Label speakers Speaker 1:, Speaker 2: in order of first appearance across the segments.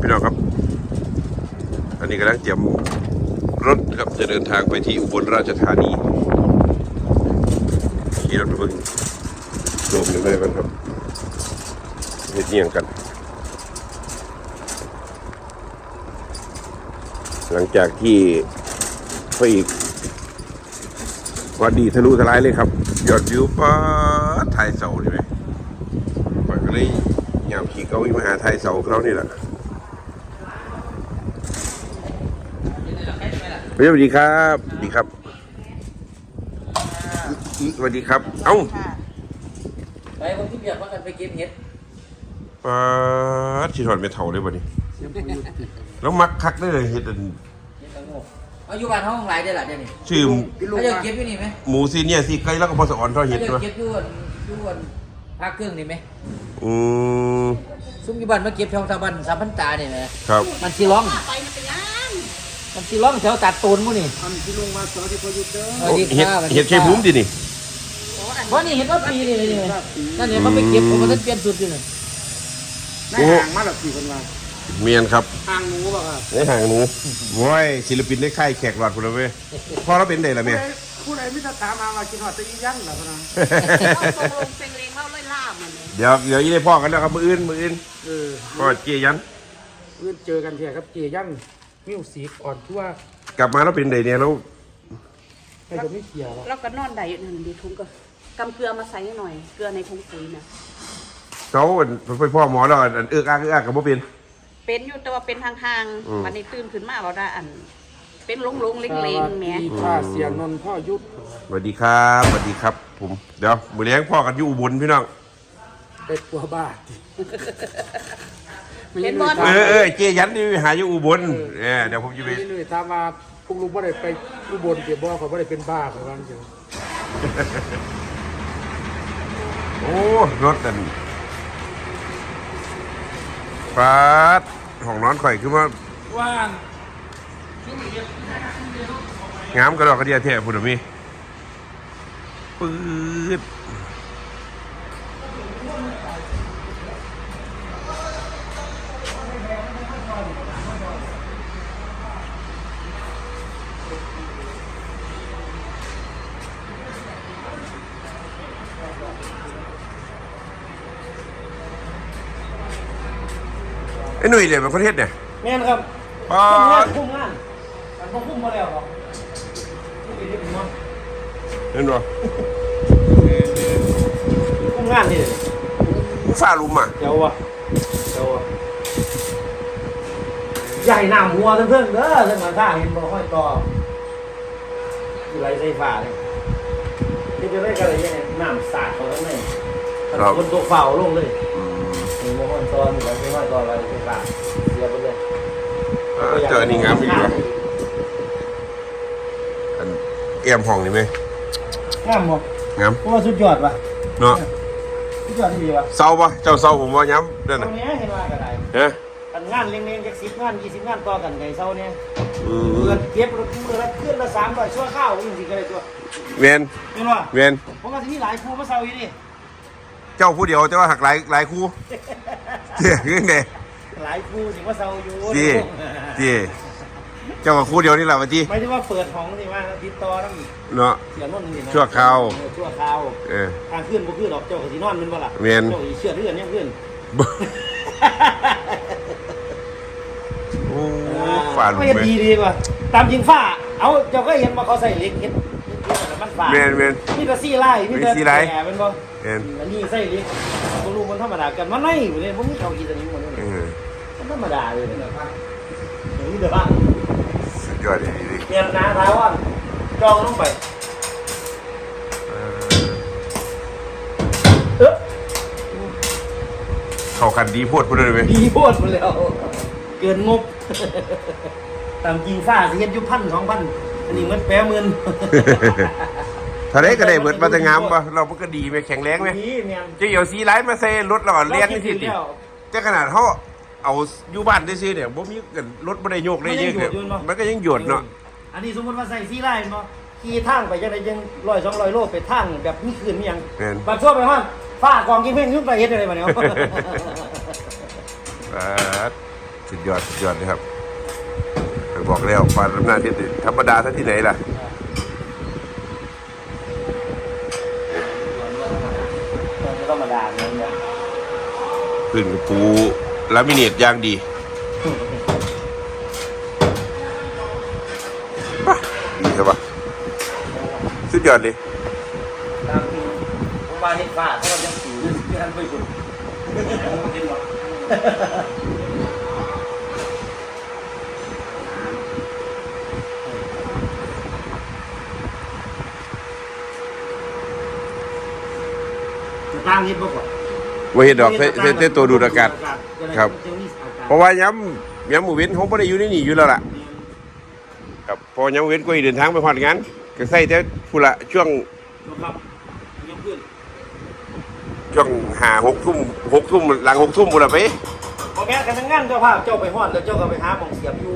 Speaker 1: พี่น้องครับอันนี้กำลังเตรียมรถครับจะเดินทางไปที่อุบลราชธานีขี่รถไปบิ่งรวมกันเลยกันครับเฮ็ดเอียงกัน หลังจากที่พระเอกวัดดีทะลุทลายเลยครับ ยอดวิวป้าดถ่ายเสาใช่ไหมปก็เลยยามขี่เก้าอี้มาหาถ่ายเสาเขานี่แหละเฮ้ย สวัสดีครับสวัสดีครับอีสวัสดีครับ เอ้า
Speaker 2: ไปคนที่เบียดว่ากันไปเก็บเห็ด
Speaker 1: ป้าดชีถอนไม่เท่าเลยวันนี้แล้วมักคักได้เลยเห็ดอัน
Speaker 2: เห็ดตะโงกเอาอยู่บ้านห้องหลายได้อล่ะเดี๋ยวนี้
Speaker 1: ชื่อ
Speaker 2: เขาจะเก็บอยู่นี่ไหม
Speaker 1: หมูซีเนี่ยซีไก่แล้วก็พอสอนเท่า
Speaker 2: เขา
Speaker 1: เห็ด
Speaker 2: จะ
Speaker 1: วะ
Speaker 2: เก็บอยู่อันอยู่อันภาคเครื่องนี่ไหม
Speaker 1: อืม
Speaker 2: ซุ้มอยู่บ้านมาเก็บช่องตะบันสามพันตาเนี่ยนะครับมันสีร้อง
Speaker 3: ไป มันไปย่าง
Speaker 2: มันสีร้องแถวตัดตูนมู่นี่
Speaker 4: ทำที่ลุงมาสอนที่พอหยุดเด้อ
Speaker 2: สวัสดี
Speaker 1: เห็ด
Speaker 2: ค่ะสวัส
Speaker 1: เห็ดใช้ภูมิดินี่
Speaker 3: โอ้อัน
Speaker 2: เพราะนี่เห็ดว่าปีนี่เลยนี่นั่นเนี่ยมันไปเก็บผมมันเปลี่ยนสุดอยู่นี่
Speaker 4: ได้ห่างมาหลับสี่คนมา
Speaker 1: เมียนครับ
Speaker 4: ห่างหนูบอกครับ
Speaker 1: ในห่างหนูโว้ยศิลปินได้ค่ายแขกหลอดคุณเลยเว้ยพอเราเป็นได้ละ
Speaker 4: ผู้
Speaker 1: เมีย
Speaker 4: ใดผู้ใดไม่ต้องถามมาว่ากินหอดตะอียั่งเหรอพะนะ
Speaker 3: เอาโซงเป็นเลงเล่าเลยล่ามันเลย
Speaker 1: เดี๋ยวเดี๋ยวยี่ได้พ่อกันแล้วครับมืออื่นมืออื่น
Speaker 4: เออ
Speaker 1: ก็เจียยัน
Speaker 4: เพื่อนเจอกันเถอะครับเจยั่ง มิวสิกอ่อนทั่ว
Speaker 1: กลับมาแล้วเป็นไดเนี่ยแล้ว
Speaker 4: ใครจะไม่เกี่ยวหรอก
Speaker 3: แล้วก็นอนได้อยู่นั่นดีทุ่งก็กำเกลือมาใส่หน่อย เกลือในถุงปุ๋ยนะ
Speaker 1: เขาไปพ่อหมอแล้วอันเอื้อกอ้ากเอื้อกอ้ากกับบ่เป็น
Speaker 3: เป็นอยู่แต่ว่าเป็นห่าง
Speaker 1: อืม
Speaker 3: ๆวันนี้ตื่นขึ้นมาเราได้อัน เป็นหลงๆเล็งๆแหม่
Speaker 4: มีค่าเสียนนท์พ่อยุทธ
Speaker 1: สวัสดีครับสวัสดีครับ ผมเดี๋ยวมือเลี้ยงพ่อกันอยู่อุบลพี่น้อง
Speaker 4: ไปตัวบ้า
Speaker 3: เห็นบอล
Speaker 1: เออเออเจียยันนี่หาอยู่อุบลเออเดี๋ยวผมจะไป
Speaker 4: ไม่เลยถามมาพวกลุงว่าได้ไปอุบลเกี่ยวบอกเขาว่าได้เป็นบ้าเขาว่าเกี่ยว
Speaker 1: โอ้รถอันฟาดห้องนอนข่อยคือว่า
Speaker 4: ว่าง
Speaker 1: งามกระดอกกระเดียแท้พุ่นน่ะมีปื๊ด ไอ้หนุ่ยเดี๋ยวมันคนเฮ็ดเนี่ย
Speaker 4: แม่นครับ
Speaker 1: ป้า
Speaker 4: คุ้ม
Speaker 1: ด
Speaker 4: งานคุ้มงานมันคุ้มมาแล้วครับนี่เป็นที่มัน
Speaker 1: เห็นบ่
Speaker 4: คุ้มงานนี่
Speaker 1: ฟ้าลุมอะ
Speaker 4: เดี๋ยววะเดี๋ยววะใหญ่หน้าหัวเพื่อนๆเด้อเรื่องมันท่าเห็นบ่ค่อยต่ออยู่ไรไฟฟ้าเนี่ยที่จะได้กันอะไรยังไงน้ำสาดเขาทั้งนั้นคนตัวเฝ้าลงเลย
Speaker 1: อืม
Speaker 4: มีโมอนตอนมีไรไฟฟ้าตอนอะไรไฟฟ้าเสียไปเลย
Speaker 1: เออเจออันนี้งามอีกเหรออันแอมห้องนี่ไหม
Speaker 4: งามบ่
Speaker 1: งาม
Speaker 4: เพราะว่าสุดยอดว่ะ
Speaker 1: เนาะ
Speaker 4: สุดยอดที่ดีว่ะ
Speaker 1: เศร้าปะเจ้าเศร้าผมว่าย้ำเด้
Speaker 4: ต
Speaker 1: อ
Speaker 4: ร
Speaker 1: นะ
Speaker 4: งนี้เห็นว่ากันได้
Speaker 1: เฮ้ย
Speaker 4: กันงานเลี้ยงๆจากสิบงานยี่สิบงานต่อกันไงเศร้าเนี่ย
Speaker 1: อื
Speaker 4: เงิ
Speaker 1: ม
Speaker 4: นเก็บมือละขึ้นละสามร้อยชั่วข้าวจริงๆก็เลยตัว
Speaker 1: เวียน
Speaker 4: เห็นว่า
Speaker 1: เวียน
Speaker 4: ผมก็ที่นี่หลายครูมาเศร้าอยู่นี่
Speaker 1: เจ้าผู้เดียวแต่ว่าหักหลายหลายคู่เจ๊ยังไง
Speaker 4: หลายครูสิมาเศร้าอยู่
Speaker 1: เจ๊เจ๊เจ้ากับคู่เดียวนี่แหละวะจี
Speaker 4: ไม่ใช่ว่าเปิดห้องสิว่าติดต่อต้อง
Speaker 1: เนาะ
Speaker 4: เสียนุ่นนี่นะ
Speaker 1: ชั่วคราว
Speaker 4: เออชั่วคราว
Speaker 1: เออ
Speaker 4: ทางขึ้นบ่ขึ้นหรอกเจ้าก็สินอนแมันบ่ล่ะ
Speaker 1: แม่น
Speaker 4: เจ้าสิเชื่อเรื่องยังขึ้น
Speaker 1: โอ้ฝ่าลุม
Speaker 4: ไม่เห็น
Speaker 1: ไหม
Speaker 4: ดีดีกว่าตามจริงฝ้าเอาเจ้าก็เห็นว่าเขาใส่เหล็กเห็นเห็นเห็น มันฝ้า
Speaker 1: เวียนเวียน
Speaker 4: มีแต่ซี่ไล่มีแต่
Speaker 1: มีซี่ไล่
Speaker 4: แหน่เป็นบ่
Speaker 1: เวียน
Speaker 4: อันนี้ใส่เหล็กบ่รู้มันธรรมดากันมันไม่อยู่เลยผมมีเขากินตัวนี้หมดเลย
Speaker 1: เออ
Speaker 4: มันธรรมดาเลยเนี่ยอย่างนี้เดี๋ยวบ้าง
Speaker 1: สุดยอดดีดี
Speaker 4: เนี่ยนาท้ายว่าจองลงไป
Speaker 1: เออ
Speaker 4: เออ
Speaker 1: เข้ากันดีโพดพูดเลยไหม
Speaker 4: ดีโพดหมดแล้ว เกินงบ ตามจริงฝ้าสิเฮ็ดอยู่พันสองพัน อันนี้มันแปะหมื่น
Speaker 1: ถ้าได้ก็ได้เบิดมาแต่งามปะเรามันก็ดีไหมแข็งแรงไหม
Speaker 4: ดีแม่น
Speaker 1: จะเหี่ยวสีไลท์มาใส่รถเราก่อนเลี้ยงนี่สิติจะขนาดเขาเอาอยู่บ้านได้ซื้อเนี่ยบ่มีกันรถบ่ได้โยกได้เยอะเนี่ยมันก็ยังหยดเนาะ
Speaker 4: อันนี้สมมติว่าใส่ซี่ไล่เนาะขี่ทางไปจังไดยังร้อยสองร้อยโลไปทางแบบมีคืนมีหยัง
Speaker 1: แม่น
Speaker 4: บัดชั่วไปห้อนฝ้ากองกินเพ่งยุ่งไปเฮ็ดอะไรมาเนี่ย
Speaker 1: เปิดสุดยอดสุดยอดเลยครับ บอกแล้วฟาดอำนาจที่ธรรมดาท่าที่ไหนล่ะ
Speaker 4: ไม่ต้องมาด่าเงินเนี่ย
Speaker 1: พื้นกับปูลามิเนตอย่างดีป่ะดีใช่ปะสุดยอดเลย
Speaker 4: ตามที่ผมมาเห็นฟ้าเขาก็ยังสูงที่ท่านไปคุณเห็นห รอจะตั้งเห็นบ่ก่อน
Speaker 1: ว่าเห็นดอกใส่ใส่ใส่ตัวดูดอากาศ ครับ เพราะว่าย้ำย้ำหมู่เว้นเขาไม่ได้อยู่ในนี่อยู่แล้วล่ะครับพอย้ำเว้นก็อีเดินทางไปพอดงานก็ใส่แต่ผู้ละช่วง
Speaker 4: ครับยกขึ้น
Speaker 1: ช่วงหาหกทุ่มหกทุ่มหลังหกทุ่มบุละไป
Speaker 4: พอแม่กันทั้งงานเจ้าภาพเจ้าไปฮอดแล้วเจ้าก็ไปหาหมองเสียบอยู่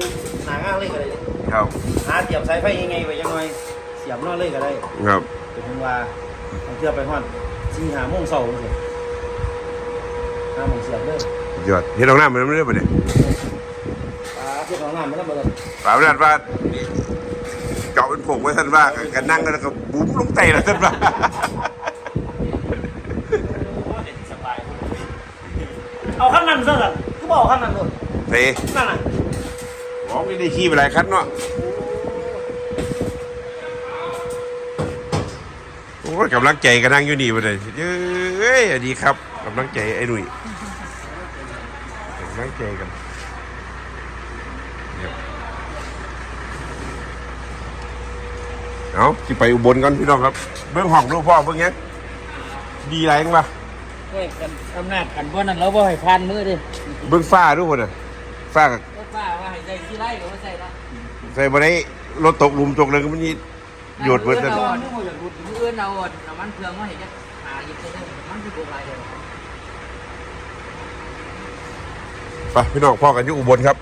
Speaker 4: หนางานเลยก็ได้
Speaker 1: ครับ
Speaker 4: หาเสียบสายไฟยังไงไปยังไงเสียบนอนเลยก็ได้
Speaker 1: ครับ
Speaker 4: เป็นว่าบางเทื่อไปฮอด สี่หาโมงเช้าจังซี่หาหมองเสียบเลย
Speaker 1: ยอดเห็นตรงหน้ามันไม่ได้ปะเนี่ย
Speaker 4: ปลาเที่ยวของน้ำมันแล้วบ่ได้
Speaker 1: ป่าวนั้นว่าเจาะเป็นผงไว้ท่านว่ากันนั่งแล้วก็บุ้มลงไตแล้วท่านว่า
Speaker 4: สบายเอาขั้นนั้นซะล่ะคือบ่เอาขั้นนั้นโนู่น
Speaker 1: เซ่
Speaker 4: นั่นน่ะ
Speaker 1: มองไม่ได้ขี้ไปหลายคันเนาะโอ้ ยกำลังใจกันนั่งอยู่นี่มาเลยเอ้ยดีครับกำลังใจไอ้หนุ่ยกำลังใจกันเนี่ยเอาที่ไปอุบลกันพี่น้องครับ เบื้องห้องดูพ่อเบื้องยังดีไรยังปะ
Speaker 2: เฮ้ยกันอำนาจกันบ่นั้นเราบ่ให้ผ่านมือดิ
Speaker 1: เบื้องฟ้าดูคนน่ะฟ้ากับ
Speaker 2: ก็ป้าว่าให้ได้ที่ไร่ก็บ่ใส่ละ
Speaker 1: ใส่บนไดรถตกหลุมตกเลยก็มันนี่ โยดเบิด
Speaker 2: เล
Speaker 1: เลยย
Speaker 2: เอาอันนี้บ่อยากรุดมืออื่นเอาอันน้ำมันเครื่องมาให้จักหาหยิบได้มันสิบ่หลายเด้อ
Speaker 1: ไปพี่น้องพ่อกันอยู่อุบลครับ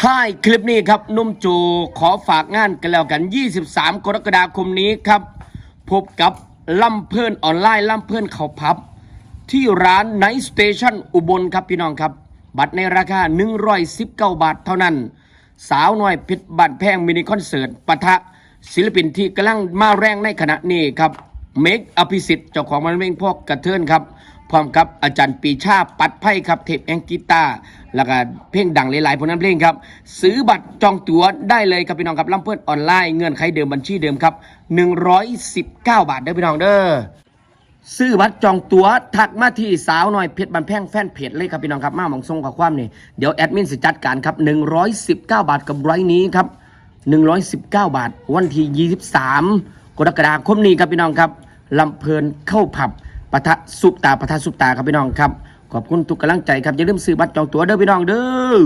Speaker 5: ท้ายคลิปนี้ครับหนุ่มจูขอฝากงานกันแล้วกัน 23 กรกฎาคมนี้ครับ พบกับล่ำเพื่อนออนไลน์ล่ำเพื่อนเขาพับ ที่ร้าน Night Station อุบลครับพี่น้องครับ บัตรในราคา 119 บาทเท่านั้น สาวน้อยเพชรบันแพงมินิคอนเสิร์ตปะทะ ศิลปินที่กำลังมาแรงในขณะนี้ครับเมกอภิสิทธิ์เจ้าของมันเองพวกกระเทินครับพร้อมกับอาจารย์ปีชาปัดไพ่ครับเทปแองกีตาแล้วก็เพลงดังหลายๆผลงานเพลงครับ ซื้อบัตรจองตั๋วได้เลยครับพี่น้องครับลำเพื่อนออนไลน์เงื่อนไขเดิมบัญชีเดิมครับ 119 บาทเด้อพี่น้องเด้อซื้อบัตรจองตั๋วทักมาที่สาวหน่อยเพชรบันแพงแฟนเพจเลยครับพี่น้องครับมาหมองทรงขอความนี่เดี๋ยวแอดมินสิจัดการครับ 119 บาทกับไรนี้ครับ 119 บาท วันที่ 23 กรกฎาคมนี้ครับพี่น้องครับลำเพลินเข้าผับปะทะสุปตาปะทะสุปตาครับพี่น้องครับ ขอบคุณทุกกำลังใจครับอย่าลืมซื้อบัตรจองตั๋วเด้อพี่น้องเด้อ